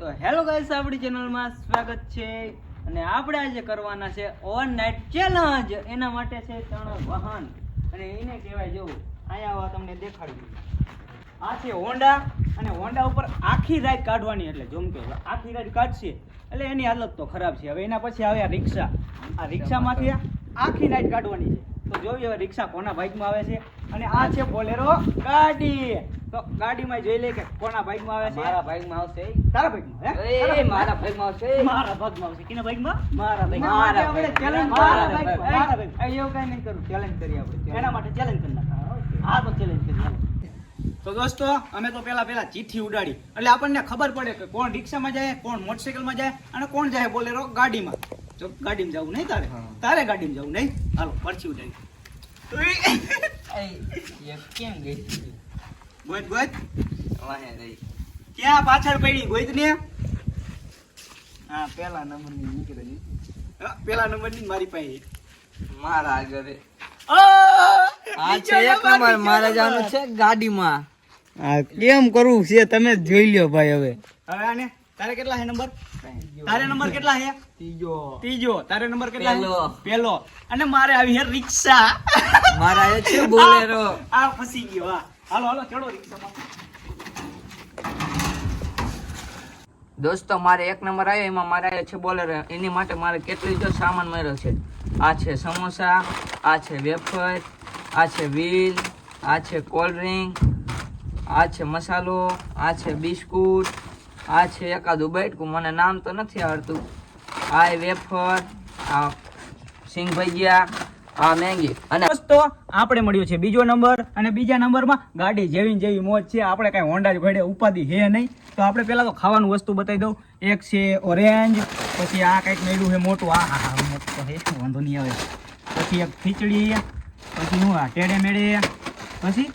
તો hello guys, આપણી ચેનલમાં સ્વાગત છે અને આપણે આજે કરવાના છે ઓવર નાઇટ ચેલેન્જ. એના માટે છે ત્રણ વાહન. અને એને કહેવાય, જો, અહીંયા આવા તમને દેખાડ્યું આ છે હોન્ડા અને હોન્ડા ઉપર આખી રાત કાઢવાની એટલે જોમ કે આખી રાત કાઢશે એટલે એની હાલત તો ખરાબ છે. હવે એના પછી આવે આ રિક્ષા. આ રિક્ષામાંથી આખી રાત કાઢવાની છે. તો જોઈએ હવે રિક્ષા કોના બાઇકમાં આવે છે. અને આ છે બોલેરો ગાડી. તો ગાડીમાં જોઈ લે કે કોના બાઇકમાં આવે છે? મારા ભાગમાં આવશે. તારા ભાઈ હે? એ મારા ભાગમાં આવશે. મારા ભાગમાં આવશે. કિના બાઇકમાં મારા બાઇકમાં. મારા મારા આપણે ચેલેન્જ મારા. બાઇકમાં મારા બાઇકમાં એવું કઈ નહીં કરું. ચેલેન્જ કરી આપણે એના માટે ચેલેન્જ કરી નાખા. હા તો ચેલેન્જ કરી તો દોસ્તો અમે તો પેલા પેલા ચીઠી ઉડાડી. એટલે આપણને ખબર પડે કે કોણ રિક્ષામાં જાય કોણ મોટરસાઇકલમાં જાય અને કોણ જાય બોલેરો ગાડીમાં. જો ગાડીમાં જવું નહીં તારે. તારે ગાડીમાં જવું નહીં? હાલો પરચી ઉડાડી કેમ ગઈ? ગોત ગોત. વાહે રહી ક્યાં પાછળ પડી? ગોઈત ને? હા પેલા નંબરની નીકળેલી હા, પેલા નંબરની મારી પાસે મારા આગળ આ આ છે એક નંબર મારા જવાનું છે ગાડીમાં. આ કેમ કરવું છે? તમે જોઈ લ્યો ભાઈ હવે. હવે આને? તારે કેટલા હે નંબર? તારે નંબર કેટલા હે ત્રીજો. ત્રીજો. તારે નંબર કેટલા છે? પહેલો. પહેલો અને મારે આવી હે રિક્ષા. મારા એ છે બોલેરો. આ ફસી ગયો હા. હાલો દોસ્તો, મારે એક નંબર આવ્યો, એમાં મારા છે બોલર. એની માટે મારે કેટલી જો સામાન મળ્યો છે? આ છે સમોસા, આ છે વેફર, આ છે વ્હીલ, આ છે કોલ્ડ ડ્રિંક, આ છે મસાલો, આ છે બિસ્કુટ, આ છે એકાદું બેટકું મને નામ તો નથી આવડતું. આ વેફર, આ સિંગ ભજીયા આ મેંગી. અને દોસ્તો, આપણે મળ્યો છે બીજો નંબર અને બીજા નંબરમાં ગાડી જેવી જેવી મોજ છે. આપણે કાંઈ હોન્ડા જ ઘડે ઉપાધિ હે નહીં. તો આપણે પહેલાં તો ખાવાનું વસ્તુ બતાવી દઉં. એક છે ઓરેન્જ પછી આ કંઈક મેળ્યું છે મોટું. આ હા હા મોટું હે વાંધો નહીં આવે. પછી એક ખીચડી, પછી હું આ ટેડે મેળે, પછી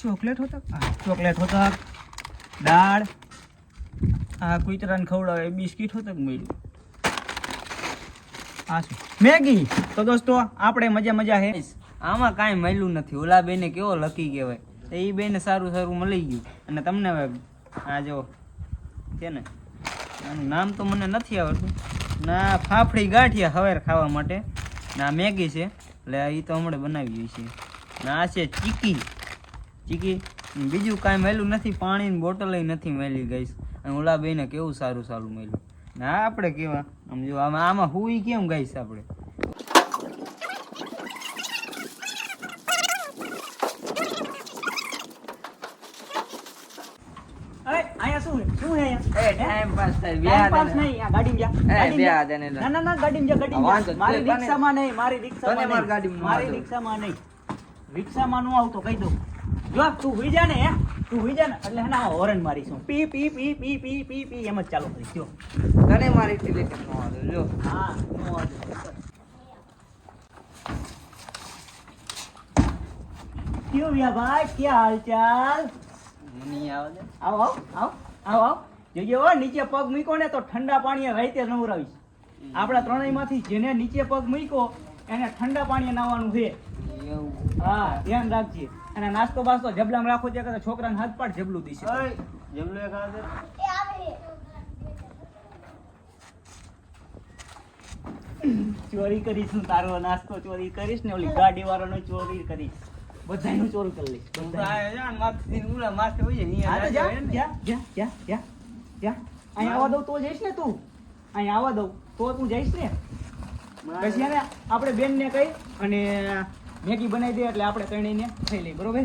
ચોકલેટ હોતક. હા ચોકલેટ હોતક, દાળ, આ કુતરાને ખવડાવે બિસ્કિટ હોતક મળ્યું. આ મેગી. તો દોસ્તો, આપણે મજા મજા હે. આમાં કાંઈ મળ્યું નથી. ઓલા બેને કેવો લકી કહેવાય. તો એ બેને સારું સારું મળી ગયું. અને તમને હવે આ જો, છે ને, આનું નામ તો મને નથી આવડતું. ના ફાફડી ગાંઠિયા હવેર ખાવા માટે. ના મેગી છે. એટલે એ તો હમણાં બનાવી છે. ના છે ચીકી. ચીકી બીજું કાંઈ મળ્યું નથી. પાણીની બોટલ નથી મળી ગઈશ અને ઓલા બેને કેવું સારું સારું મળ્યું. ના આપણે કેવા? સમજો આમાં આમાં હુઈ કેમ ગાઈશ આપણે? રિક્ષામાં નહીં, મારી રિક્ષામાં નહીં. ગાડીમાં મારી આવતું. રિક્ષામાં નહીં. રિક્ષામાં નો આવતો કહી દઉં. જો તું હુઈ જા ને હે. તું હુઈ જા ને એટલે હે ને આ હોરન મારીશું. પી પી પી પી પી પી પી એમ જ ચાલુ કરી જો. તને મારી ટિલેટ નો આવે જો. હા નો વાંધો. કેવું વ્યા ભાઈ? ક્યાં હાલચાલ? મને આવે આવો આવો આવ આવો આવ. જોજો નીચે પગ મૂકો ને તો ઠંડા પાણીએ રાઈતે નવરાવીશ. આપણા ત્રણેયમાંથી જેને નીચે પગ મૂક્યો એને ઠંડા પાણીએ નાવાનું છે. એવું. હા ધ્યાન રાખજે. અને નાસ્તો બાસ્તો જબલામાં રાખો છે કે છોકરાને હાથ પાડ જબલું દીશે. ચોરી કરીશ હું તારો નાસ્તો ચોરી કરીશ ને ઓલી ગાડી વાળાનો ચોરી કરીશ. બધાયનું ચોરી કરી લઈશ. અહીંયા આવવા દઉં તો જઈશ ને તું. અહીંયા આવવા દઉં તો તું જઈશ ને. પછી આપણે બેન ને કહી અને મેગી બનાવી દે એટલે આપણે ત્રણેયને ખાઈ લઈએ, બરોબર?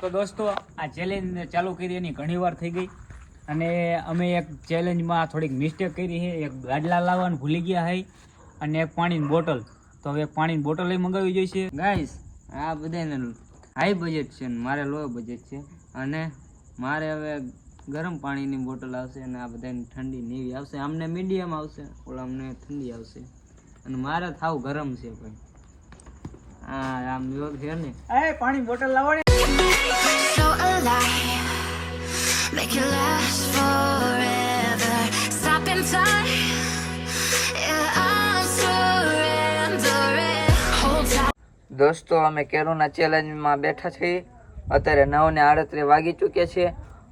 તો દોસ્તો, આ ચેલેન્જ ચાલુ કરી એની ઘણી વાર થઈ ગઈ. અને અમે એક ચેલેન્જમાં થોડીક મિસ્ટેક કરી છે, એક ગાડલા લાવવાનું ભૂલી ગયા હઈ, અને એક પાણીની બોટલ તો હવે પાણીની બોટલ એ મંગાવી જોઈશે. ગાઈસ આ બધાને હાઈ બજેટ છે ને મારે લો બજેટ છે. અને મારે હવે ગરમ પાણીની બોટલ આવશે અને આ બધાને ઠંડી નેવી આવશે અમને મીડિયમ આવશે ઓલા અમને ઠંડી આવશે અને મારે થાવ ગરમ છે ભાઈ હા આમ યોગ છે ને એ પાણી બોટલ લાવો ને. Make it last forever. Stop in time. Yeah, I'm surrounded. દોસ્તો અમે કેરુના ચેલેન્જમાં બેઠા છીએ અત્યારે નવ ને આડત્રીસ વાગી ચૂક્યા છે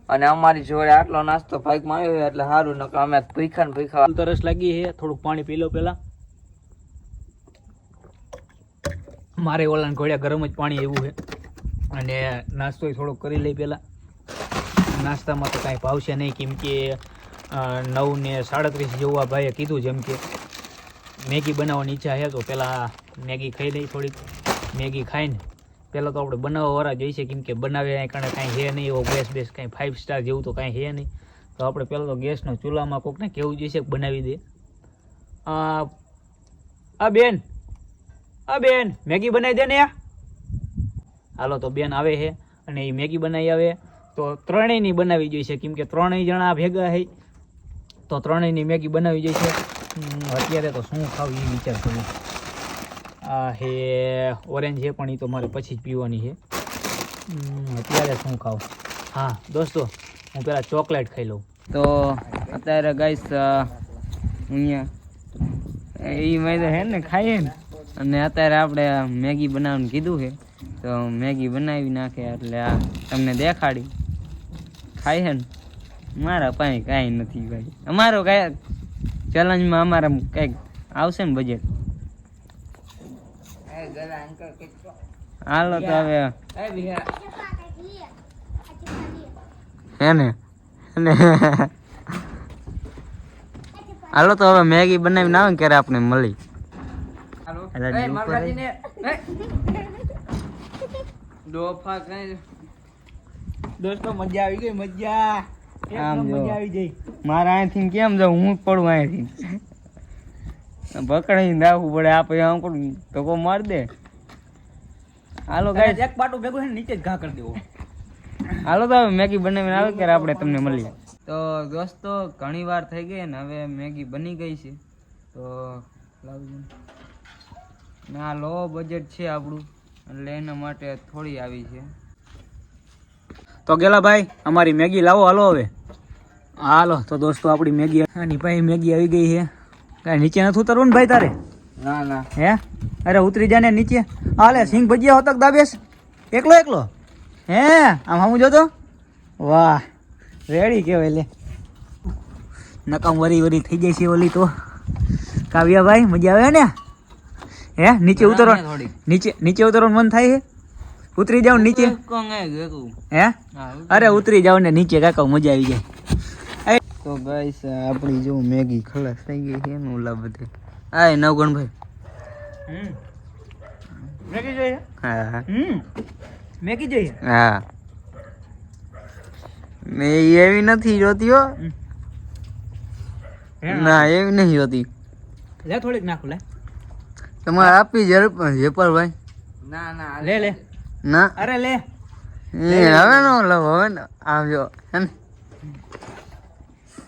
અને અમારી જોડે આટલો નાસ્તો ભાગમાં આવ્યો એટલે સારું નકર અમે ભૂખા ને ભૂખા તરસ લાગી છે, થોડુંક પાણી પી લો પેલા મારે ઓલાને ઘોડ્યા ગરમ જ પાણી એવું છે. અને નાસ્તો થોડોક કરી લઈ પેલા નાસ્તામાં તો કાંઈ ભાવશે નહીં, કેમ કે નવ ને સાડત્રીસ જેવું આ ભાઈએ કીધું જેમ કે, મેગી બનાવવાની ઈચ્છા છે, તો પહેલાં મેગી ખાઈ લઈ થોડીક. મેગી ખાઈને પહેલાં તો આપણે બનાવવાવાળા જોઈશે કેમ કે બનાવે અહીં કારણે કાંઈ હે નહીં, એવો ગેસ બેસ કાંઈ ફાઇવ સ્ટાર જેવું તો કાંઈ હે નહીં. તો આપણે પહેલાં તો ગેસનો ચૂલામાં કોકને કેવું જોઈશે બનાવી દે. આ બેન આ બેન, મેગી બનાવી દે ને હાલો તો બેન આવે છે અને એ મેગી બનાવી આવે. તો ત્રણેયની બનાવી જોઈશે કેમ કે ત્રણેય જણા ભેગા હે તો ત્રણેયની મેગી બનાવી જોઈશે અત્યારે તો શું ખાવું એ વિચાર કરું હે ઓરેન્જ છે પણ એ તો મારે પછી જ પીવાની છે અત્યારે શું ખાવ? હા, દોસ્તો, હું પેલા ચોકલેટ ખાઈ લઉં. તો અત્યારે ગાઈસ અહીંયા, એ મેં હે ને ખાઈએ ને, અને અત્યારે આપણે મેગી બનાવવાનું કીધું છે તો મેગી બનાવી નાખે એટલે આ તમને દેખાડી. ખાય છે ને? મારા પાસે કાંઈ નથી ભાઈ. અમારો કાંઈ ચેલેન્જમાં અમારે કંઈક આવશે ને બજેટ હાલો તો હવે. હે ને? હાલો તો હવે મેગી બનાવીને આવે ને ક્યારે આપણે મળી. દોસ્તો મજા આવી ગઈ મજા. મજા આવી ગઈ. મારા અહીંથી કેમ જાઉં હું જ પડું અહીંથી. પકડીને નાખવું પડે. આપણે આમ કરું તો માર દે? હાલો ગાઈસ એક પાટું ભેગું છે ને નીચે જ ઘા કરી દેવો. હાલો તો હવે મેગી બનાવીને આવે ત્યારે આપણે તમને મળીએ? તો દોસ્તો ઘણી વાર થઈ ગઈ ને હવે મેગી બની ગઈ છે. તો લાવજો ને આ લો બજેટ છે આપણું એટલે એના માટે થોડી આવી છે. તો ગેલા ભાઈ અમારી મેગી લાવો હાલો હવે. હાલો તો દોસ્તો આપણી મેગી આની ભાઈ મેગી આવી ગઈ છે. કાંઈ નીચે નથી ઉતરવું ને ભાઈ તારે? ના ના. હે? અરે ઉતરી જાને નીચે. હાલે સિંગ ભજીયા હોતક દાબેસ એકલો એકલો? હે? આમ હું જોતો? વાહ રેડી કહેવાય લે. નકામ વરી વરી થઈ જાય છે ઓલી તો. કાવ્યાભાઈ મજા આવે ને? હે નીચે ઉતરો. થોડી. નીચે નીચે ઉતરવાનું મન થાય છે? ઉતરી જાવ ને નીચે. હે? અરે ઉતરી જાવ ને નીચે કાકા મજા આવી જાય. તો ગાઈસ આપણી જો મેગી ખલાસ થઈ ગઈ છે ને ઓલા બધે. આય નવગણભાઈ. મેગી જોઈએ? હા મેગી જોઈએ? હા. મે એવી નથી જોતી હો. ના એવી નહીં જોતી. લે થોડીક નાખું લે. તમારે આપી જયપાલભાઈ ના ના લે લે. ના. અરે લે. હવે નો લો હવે આવજો. આમ હે ને?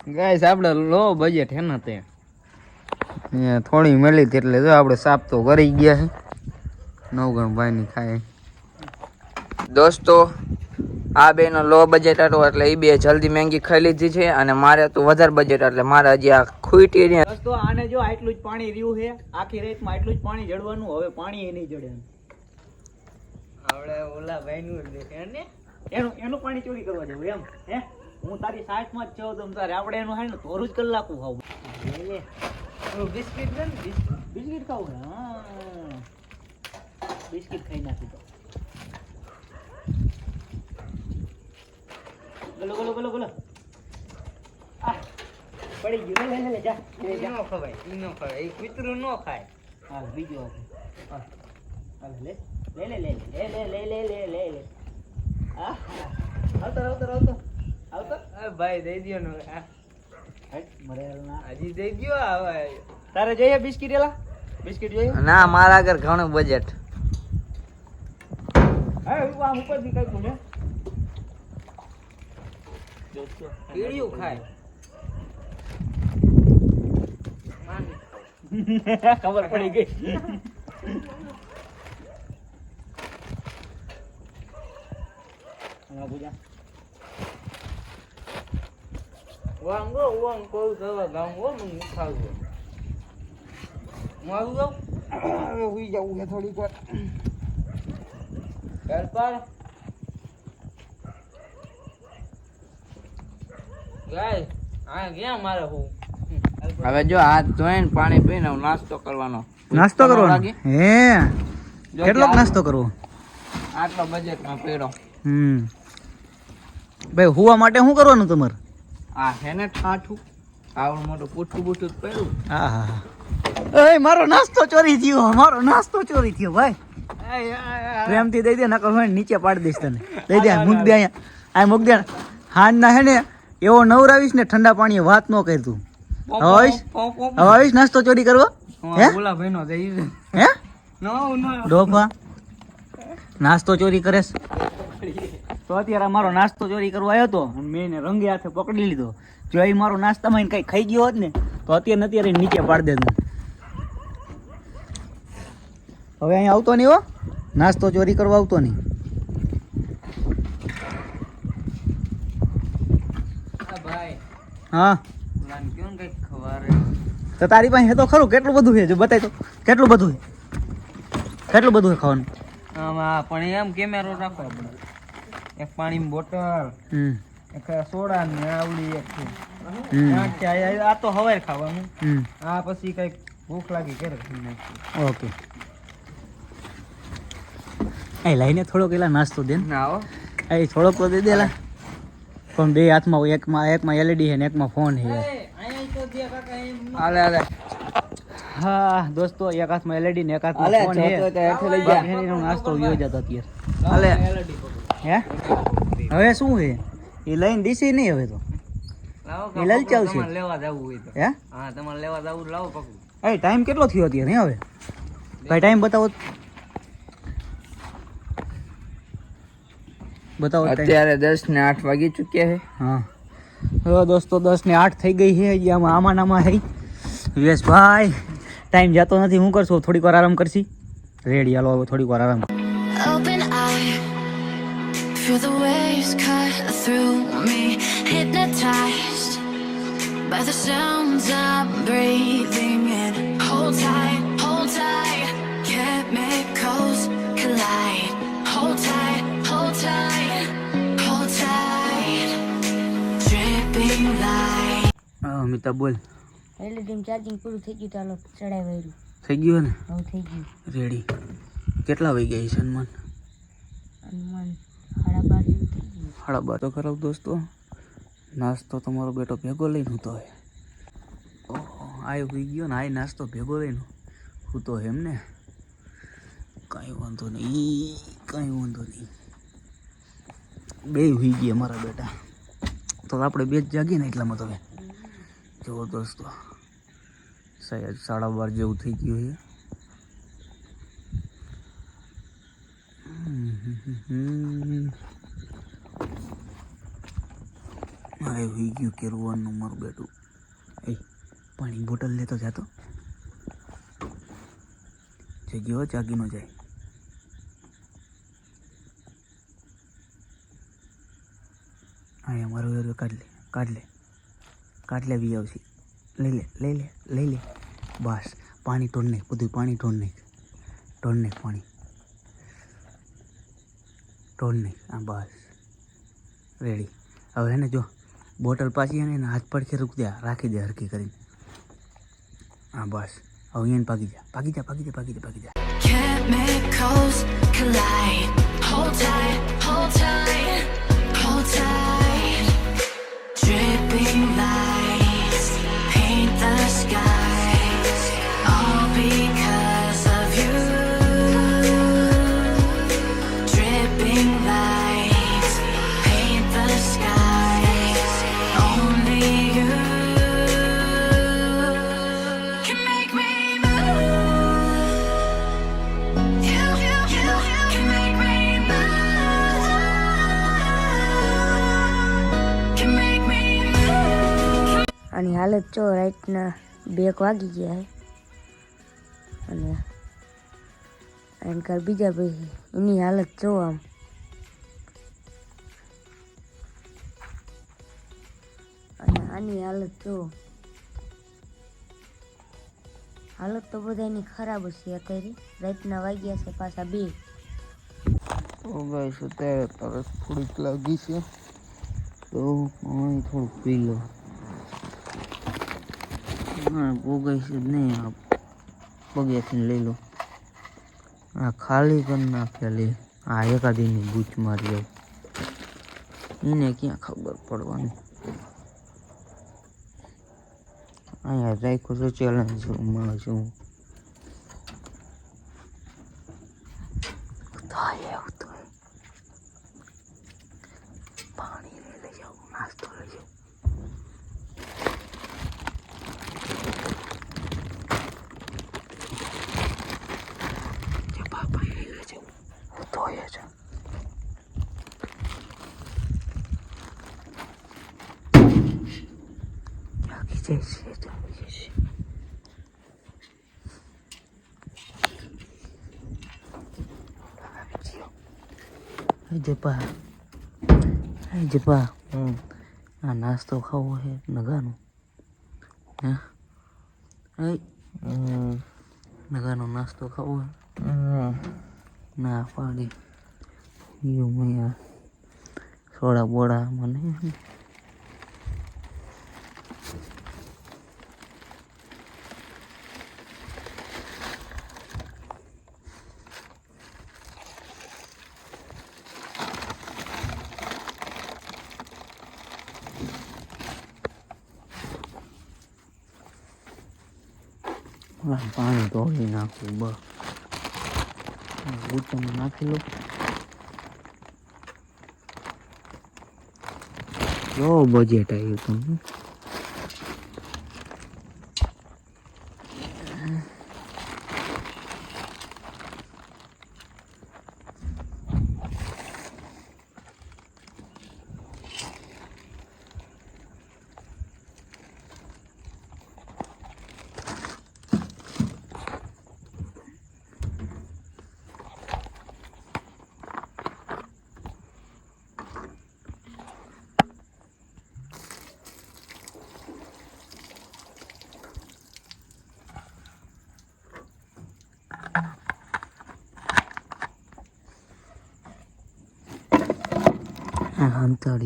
ગાઈસ આપણે લો બજેટ હે ને તે થોડી મળી હતી એટલે જો આપણે સાફ તો કરી ગયા છે નવગણ ભાઈ ની ખાય. દોસ્તો આ બે નો લો બજેટ હતો એટલે એ બે જલ્દી મહેંગી ખાઈ લીધી છે અને મારે તો વધારે બજેટ એટલે મારે હજી આ ખૂટી ને બસ આને જો આટલું જ પાણી રહ્યું છે આખી રાતમાં આટલું જ પાણી જડવાનું હવે પાણી એ નહીં જડે આપણે ઓલા ભાઈ નું એનું એનું પાણી ચોરી કરવા જવું એમ હે? હું તારી સાઠમાં જ છો તમ તારે આપણે એનું હાય ને તોરું જ કલાકું ખાવું બિસ્કિટ ને બિસ્કિટ બિસ્કિટ ખાવું છે હા બિસ્કિટ ખાઈ નાખી તો બોલો બોલો બોલો બોલો પડી ગયું લે લે લે જા લે નો ખવાય એ નો ખવાય એ કૂતરું નો ખાય હા બીજો હા લે લે લે લે લે લે લે લે લે લે લે હા આવતો આવતો આવતો આવતો? ભાઈ દઈ દ્યો ને હજી દઈ ગયો હવે. તારે જોઈએ બિસ્કિટ એલા? બિસ્કિટ જોઈએ? ના મારા આગળ ઘણું બજેટ હા હું આમ ઉપરથી કઈ ને કીડિયું ખાય. ખબર પડી ગઈ હા પૂજા વાંગો વાંગ ગામ હો મને ખાવું હું આવું જાઉં હવે હુઈ જવું છે થોડીક વાર. હેલ્પર ગાય આ ક્યાં મારે હું? હવે જો હાથ ધોઈને પાણી પીને હું નાસ્તો કરવાનો. નાસ્તો કરવાનો? હે? કેટલો નાસ્તો કરવો? આટલો બજેટમાં પીડો હમ. ભાઈ હુવા માટે શું કરવાનું તમારે? આ હેને ઠાઠું? આવડું મોટું પૂઠું બૂઠું પહેરું. હા. હા એ મારો નાસ્તો ચોરી થયો મારો નાસ્તો ચોરી થયો ભાઈ. પ્રેમથી દઈ દે નકર હું નીચે પાડી દઈશ તને. દઈ દે મૂક દે અહીંયા. આ મૂક દે. હાંજ ના હે ને એવો નવરાવીશ ને ઠંડા પાણીએ વાત ન કરી તું. હવે આવીશ? નાસ્તો ચોરી કરવો? હે ઓલા ભાઈ જઈ હે? નો નો ડોફા. નાસ્તો ચોરી કરેશ તો અત્યારે મારો નાસ્તો ચોરી કરવા આવ્યો હતો મેં એને રંગે હાથે પકડી લીધો. જો એ મારો નાસ્તામાં એને કઈ ખાઈ ગયો હોત ને તો અત્યારે અત્યારે નીચે પાડી દેતો હવે અહીંયા આવતો નહીં હો. નાસ્તો ચોરી કરવા આવતો નહીં. ભાઈ. હા. તો તારી પાસે હે તો ખરું કેટલું બધું છે? જો બતાય તો. કેટલું બધું છે? કેટલું બધું છે ખાવાનું? પણ એમ કેમેરો રાખો આપણે. એક પાણીની બોટલ એક સોડા ને આવડી એક છે. આ તો હવાય ખાવાનું. આ પછી કંઈક ભૂખ લાગી કે ઓકે. એ લઈને થોડોક એલા નાસ્તો દે ને. આવો એ થોડોક તો દે દેલા પણ બે હાથમાં હોય, એકમાં એકમાં એલઈડી છે ને એકમાં ફોન છે. હાલે હાલે. હા દોસ્તો એક હાથમાં એલઈડી ને એક હાથમાં ફોન છે. નાસ્તો યોજાતો અત્યારે. હાલે. હે? હવે શું છે? એ લઈને દીસી નહીં હવે તો. એ લલચાવશે. છે લેવા જવું હોય તો. હે? હા તમારે લેવા જવું લાવો પકડું એ ટાઈમ કેટલો થયો અત્યારે હવે? ભાઈ ટાઈમ બતાવો. બતાવો. અત્યારે દસ ને આઠ વાગી ચૂક્યા છે. હા. હવે દોસ્તો દસ ને આઠ થઈ ગઈ છે હજી આમાં આમાં નામાં હે યશભાઈ ટાઈમ જતો નથી. હું કરશું? થોડીક વાર આરામ કરશી? રેડી હાલો થોડીક વાર આરામ. Sounds I'm breathing in. Hold tight, hold tight, chemicals collide. Hold tight, hold tight, hold tight. Dripping light. હા અમિતા બોલ. ટીમ ચાર્જિંગ પૂરું થઈ ગયું ચાલો ચડાઈ વાયરું. થઈ ગયું ને? હવે થઈ ગયું. રેડી કેટલા વાગી ગયા છે હનુમાન? હનુમાન સાડા બાર જેવું થઈ ગયું. સાડા બાર તો ખરાબ દોસ્તો. નાસ્તો તમારો બેટો ભેગો લઈને હતો તો હે ઓહો આ ઉગી ગયો ને આ નાસ્તો ભેગો લઈને. હું તો એમ ને કાંઈ વાંધો નહીં કાંઈ વાંધો નહીં. બે હોઈ ગયા મારા બેટા. તો આપણે બે જ જાગીએ ને એટલામાં તો હવે. જુઓ દોસ્તો સાહેબ, સાડા બાર જેવું થઈ ગયું છે. મારે હોઈ ગયું કેરવાનું મારું બેટું. એ. પાણી બોટલ લેતો જતો. જગ્યો જાગી ન જાય. હા અમારું વેરો કાઢ લે કાઢ લે. કાઢ લે વી આવશે. લઈ લે લઈ લે લઈ લે. બસ, પાણી ઢોળ નાખ બધું પાણી ઢોળ નાખ. ઢોળ નાખ પાણી. ઢોળ નાખ, હા, બસ. રેડી હવે એને જો, બોટલ પાછી એને હાથ પડખે રૂક દે રાખી દે હરકી કરીને. હા બસ હવે અહીંયા પાકી જા પાકી જા પાકી જા પાકી જા પાકી જા Chemicals collide. Hold tight, hold tight, આની હાલત જો રાઈટના બે એક વાગી ગયા છે અને એન કર બીજા ભાઈ એની હાલત જો આમ. અને આની હાલત જો. હાલત તો બધાની ખરાબ હશે અત્યારે. રાતના વાગ્યા છે પાછા બે. તો ગાઈસ, અત્યારે તરસ થોડીક લાગી છે. તો હું થોડુંક પી લો. હા પોગાઈ છે નહીં પગેથી લઈ લો. આ ખાલી કરી નાખ્યા લે. આ એકાદીની બૂચ મારી લે એને ક્યાં ખબર પડવાની? અહીંયા રાખ્યું છે ચેલેન્જ રૂમમાં છું થાય એવું તો પાણી લઈ લઈ જાઉં નાસ્તો લઈ જાઉં જે બાપા એ લઈ જાઉં હું તો એ છે જાગી જાય છે જાગી જાય છે Ay, જપા. જપા. હું આ નાસ્તો ખાવો છે નગાનો. હે? નગાનો નાસ્તો ખાવો ના પાડી. યુ મેં સોડા બોડા મને ઓલા પાણી ઢોળી નાખવું બ બૂચમાં નાખી લો જો બજેટ આવ્યું તમને?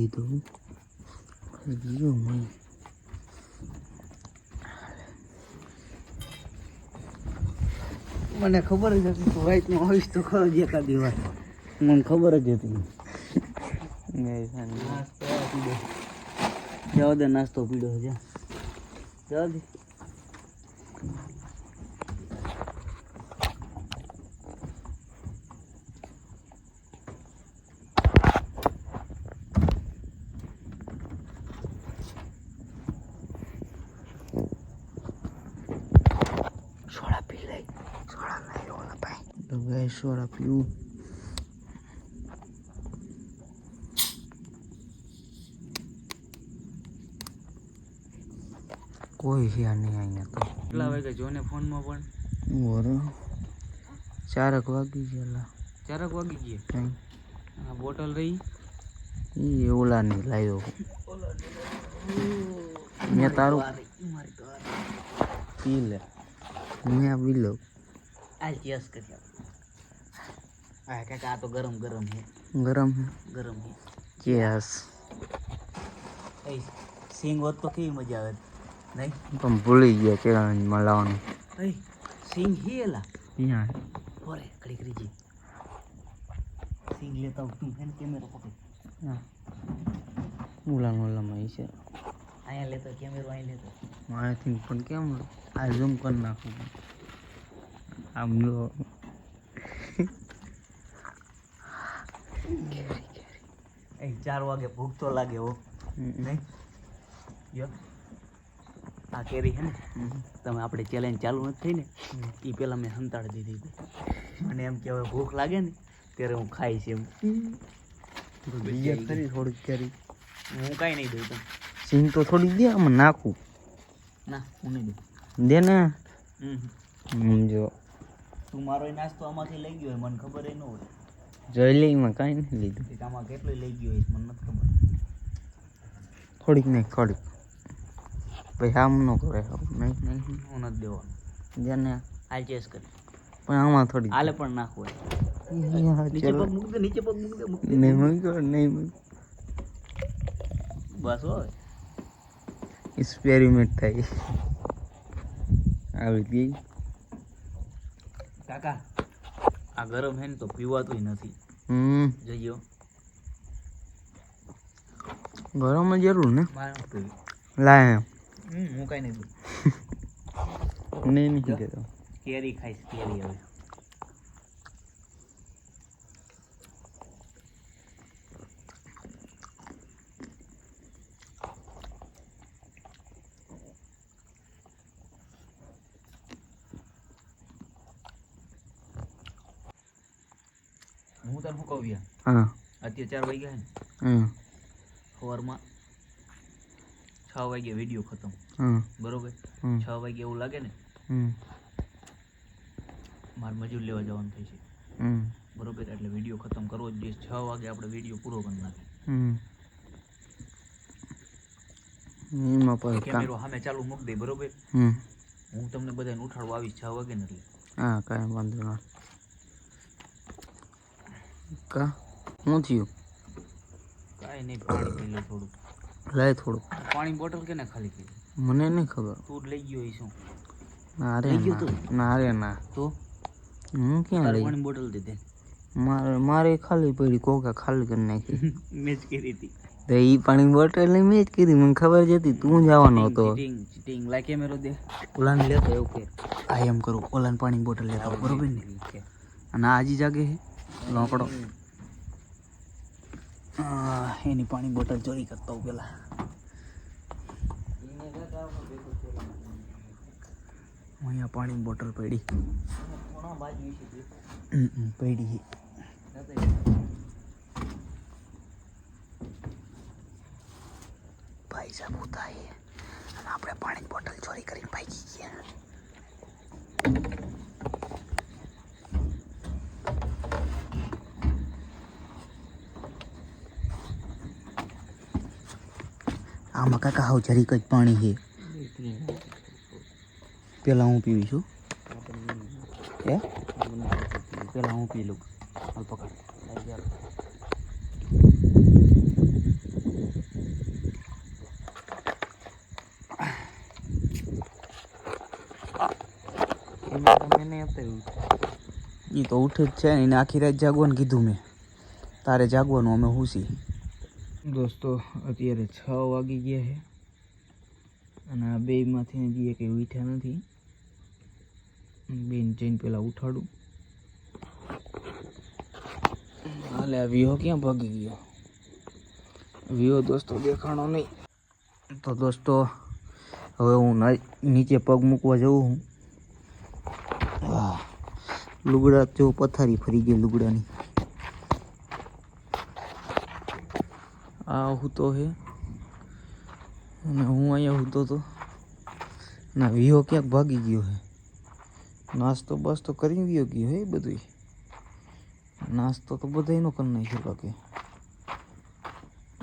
આ હંતાડી દઉં મને ખબર જ હતી તું વાઈટમાં હોઈશ તો ખરો જ એકાદી દિવસ. મને ખબર જ હતી. જવા દે નાસ્તો પીડો જા જવા દે સોડા પી લઈ સોડા લઈ લો ને ભાઈ ગાય પીવું કોઈ છે નહીં અહીંયા તો. કેટલા વાગે જો ને ફોનમાં પણ. વરો ચારક વાગી ગયેલા ચારક વાગી ગયા? આ બોટલ રહી. એ ઓલા ની લાવ્યો મેં તારું પી લે. મેં પી લો. આ જસ કરી આ કાકા આ તો ગરમ ગરમ છે. ગરમ ગરમ ચેસ એ સિંગ હોત તો કેવી મજા આવે. નહીં? પણ ભૂલી ગયા ચેલેન્જમાં મળવાનું એ સિંગ હેલા અહીંયા ઓરે કડી કરી જી. સિંગ લેતા હું કેમેરો પકડ. ઓલા ઓલામાં છે. અહીંયા લેતો કેમેરો અહીં લેતો. મારાથી પણ કેમ આ ઝૂમ કરી નાખું? આમ જો એ ચાર વાગે ભૂખ તો લાગે હો. નહીં? યો આ કેરી છે ને? તમે આપણે ચેલેન્જ ચાલુ નથી થઈ ને એ પહેલાં મેં સંતાડી દીધી હતી. અને એમ કે હવે ભૂખ લાગે ને ત્યારે હું ખાઈશ એમ. બીજા ખરી થોડીક કરી. હું કાંઈ નહીં દઉં તમે સિંગ તો થોડીક દે આમાં નાખું. ના હું નહીં દઉં. દે ને. હમ. જો. તું મારો નાસ્તો આમાંથી લઈ ગયો મને ખબર એ ન હોય. જોઈ લઈમાં કાંઈ નહીં લીધું. આમાં કેટલું લઈ ગયો હોય મને નથી ખબર. થોડીક નહીં થોડીક. ભાઈ આમ ન કરે નહીં નહીં હું નથી દેવાનું. જેને હાલ ચેસ કરી. પણ આમાં થોડીક. હાલે પણ નાખવું હોય. નીચે પગ મૂક દે નીચે પગ મૂક દે મૂક નહીં બસ હોય. એક્સપેરિમેન્ટ થાય. આવી ગઈ. કાકા આ ગરમ હે ને તો પીવાતું નથી. હમ. જઈયો ગરમ જરૂર ને? લાય હમ, હું કઈ નહીં નહીં નહીં કેરી ખાઈશ કેરી હવે. હું તને શું કહું યાર હા. અત્યારે ચાર વાગ્યા ને. સવારમાં છ વાગે વીડિયો ખતમ. બરોબર? છ વાગે એવું લાગે ને મારે મજૂર લેવા જવાનું થાય છે. બરોબર? એટલે વીડિયો ખતમ કરવો જ જોઈએ. છ વાગે આપણે વીડિયો પૂરો કરી નાખીએ. કેમેરો સામે ચાલુ મૂક દે બરોબર? હું તમને બધાને ઉઠાડવા આવીશ છ વાગે ને એટલે. હા કાંઈ વાંધો ના કા? શું થયું? કાંઈ નહીં પાણી પી લે થોડું લાય થોડું પાણી બોટલ કેને ખાલી કરી મને નહીં ખબર. તું લઈ ગયો ઈ શું? ના રે ના. રે ના. તો? હું ક્યાં લઈ? પાણી બોટલ દીધે મારે મારે ખાલી પડી કોકા ખાલી કરી નાખી. મેં જ કરી હતી. તો એ પાણી બોટલ મેં જ કીધી મને ખબર જ હતી તું જવાનો હતો. ચીટિંગ લાય કેમેરો દે. ઓલાને લેતો એવું કે આ એમ કરું ઓલાને પાણી બોટલ લેતો બરોબર ને? અને આજી જાગે લોકડો. આ, એની પાણી બોટલ ચોરી કરતો હું પેલા. અહીંયા પાણી બોટલ પડી. પડી. ભાઈ સાહેબ હે. અને આપણે પાણી બોટલ ચોરી કરીને ભાગી ગયા. આમાં કાકા હાવ જરીક જ પાણી છે. પેલા હું પીવી છું. હે? પેલા હું પી લઉં. હાલ પકડ. એ તો ઉઠે જ છે. એને આખી રાત જાગવાનું કીધું મેં. તારે જાગવાનું અમે હુસી દોસ્તો, અત્યારે છ વાગી ગયા છે અને આ બેમાંથી હજી કંઈ ઉઠ્યા નથી. બેન જઈને પેલા ઉઠાડું. હાલે, આ વિહો ક્યાં ભાગી ગયો? વિહો દોસ્તો દેખાણો નહીં. તો દોસ્તો, હવે હું નીચે પગ મૂકવા જઉં હું લુગડા જો પથારી ફરી ગઈ લુગડાની. આ હૂતો હે. અને હું અહીંયા હૂતો તો. ના વિહો ક્યાંક ભાગી ગયો હે. નાસ્તો બાસ્તો કરી ગયો ગયો હે બધું નાસ્તો તો બધા એનો કરી નાખ્યો કે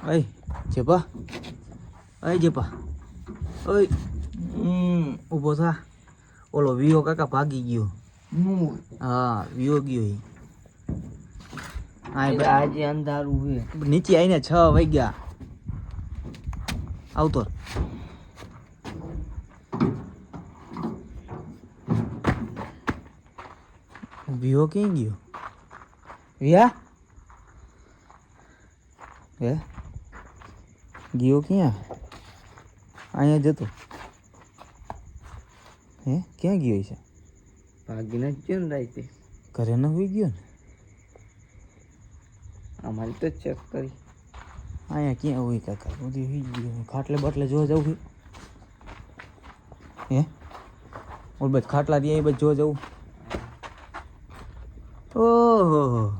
અય જેપા અય જેપા અય ઊભો થા. ઓલો વિહો કાકા ભાગી ગયો. હા વિહો ગયો ભાઈ આજે અંધારું છે. નીચે આવીને છ વાગ્યા. આવતો વિયો ક્યાં ગયો? વિયા? હે? ગયો ક્યાં? અહીંયા જતો. હે? ક્યાં ગયો છે? ભાગીને જ ગયો ને રાતે? ઘરે ન હોઈ ગયો ને? અમારે તો ચેક કરી. અહીંયા ક્યાં હોય કાકા? બધી હોઈ ગયું ખાટલે બાટલે જોવા જવું હે? ઓલ બધ ખાટલા ત્યાં બસ જોવા જવું. ઓહો.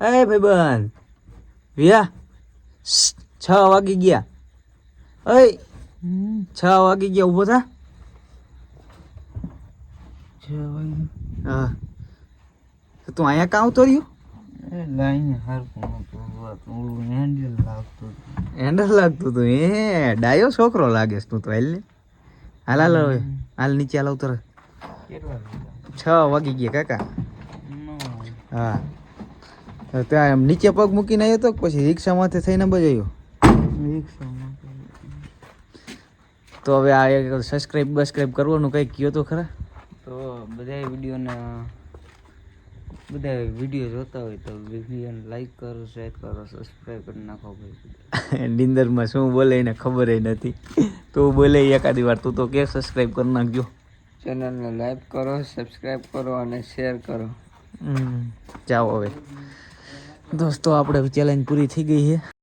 એ ભાઈબંધ. વ્યા. છ વાગી ગયા. અય છ વાગી ગયા. ઊભો થા. હા. તું અહીંયા કાં આવતો હેન્ડલ લાગતું એન્ડર લાગતું તું એ ડાયો છોકરો લાગે તું તો હાલ હાલ હાલ હવે હાલ નીચે હાલ ઉતર. છ વાગી ગયા કાકા. હા. ત્યાં એમ નીચે પગ મૂકીને આવ્યો તો પછી પછી રિક્ષામાંથી થઈને બજાયો. તો હવે આ એક સબસ્ક્રાઈબ બસ્ક્રાઈબ કરવાનું કંઈક કયો તો ખરા? તો બધા વિડીયોને બધા વીડિયો જોતા હોય તો વિડીયોને લાઈક કરો શેર કરો સબસ્ક્રાઈબ કરી નાખો ભાઈ. નિંદરમાં શું બોલે એને ખબર નથી. તું બોલે એકાદી વાર તું તો કે સબસ્ક્રાઈબ કરી નાખજો. ચેનલને લાઈક કરો સબસ્ક્રાઈબ કરો અને શેર કરો. જાઓ હવે. દોસ્તો આપણે ચેલેન્જ પૂરી થઈ ગઈ છે.